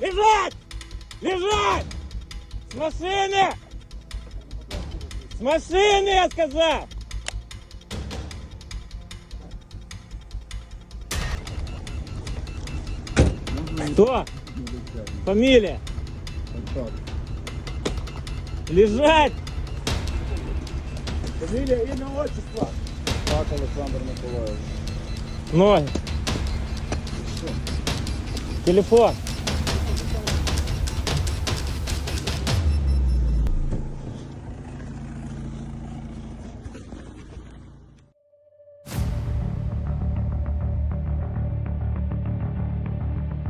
Лежать! Лежать! С машины! С машины, я сказал! Кто? Фамилия? Лежать! Фамилия, имя, отчество. Так, Олександр Миколаївич. Ноги. Телефон.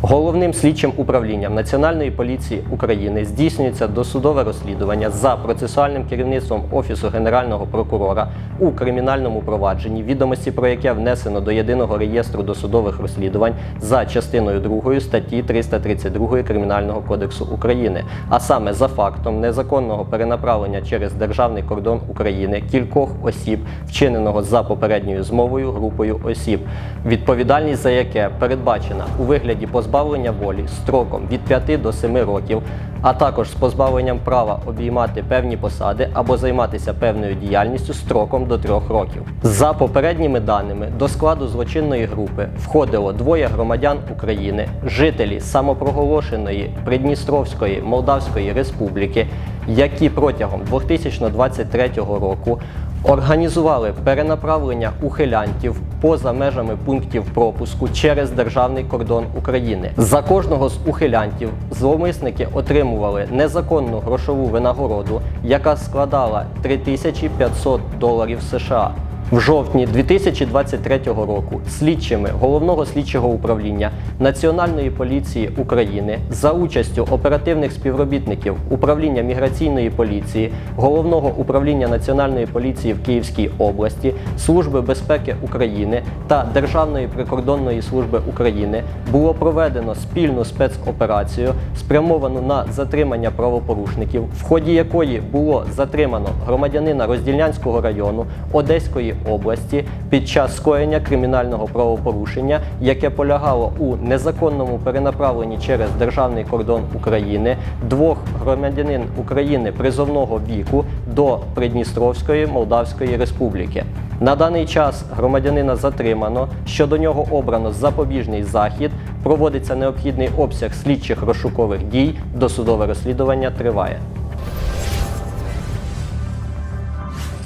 Головним слідчим управлінням Національної поліції України здійснюється досудове розслідування за процесуальним керівництвом Офісу Генерального прокурора у кримінальному провадженні, відомості про яке внесено до єдиного реєстру досудових розслідувань за частиною 2 статті 332 Кримінального кодексу України, а саме за фактом незаконного перенаправлення через державний кордон України кількох осіб, вчиненого за попередньою змовою групою осіб, відповідальність за яке передбачена у вигляді позбавлення волі строком від 5 до 7 років, а також з позбавленням права обіймати певні посади або займатися певною діяльністю строком до 3 років. За попередніми даними, до складу злочинної групи входило двоє громадян України, жителі самопроголошеної Придністровської Молдавської Республіки, які протягом 2023 року Організували перенаправлення ухилянтів поза межами пунктів пропуску через державний кордон України. За кожного з ухилянтів зловмисники отримували незаконну грошову винагороду, яка складала 3500 доларів США. В жовтні 2023 року слідчими головного слідчого управління Національної поліції України за участю оперативних співробітників управління міграційної поліції, головного управління Національної поліції в Київській області, Служби безпеки України та Державної прикордонної служби України було проведено спільну спецоперацію, спрямовану на затримання правопорушників, в ході якої було затримано громадянина Роздільнянського району Одеської області під час скоєння кримінального правопорушення, яке полягало у незаконному перенаправленні через державний кордон України двох громадянин України призовного віку до Придністровської Молдавської Республіки. На даний час громадянина затримано, щодо нього обрано запобіжний захід, проводиться необхідний обсяг слідчих розшукових дій, досудове розслідування триває.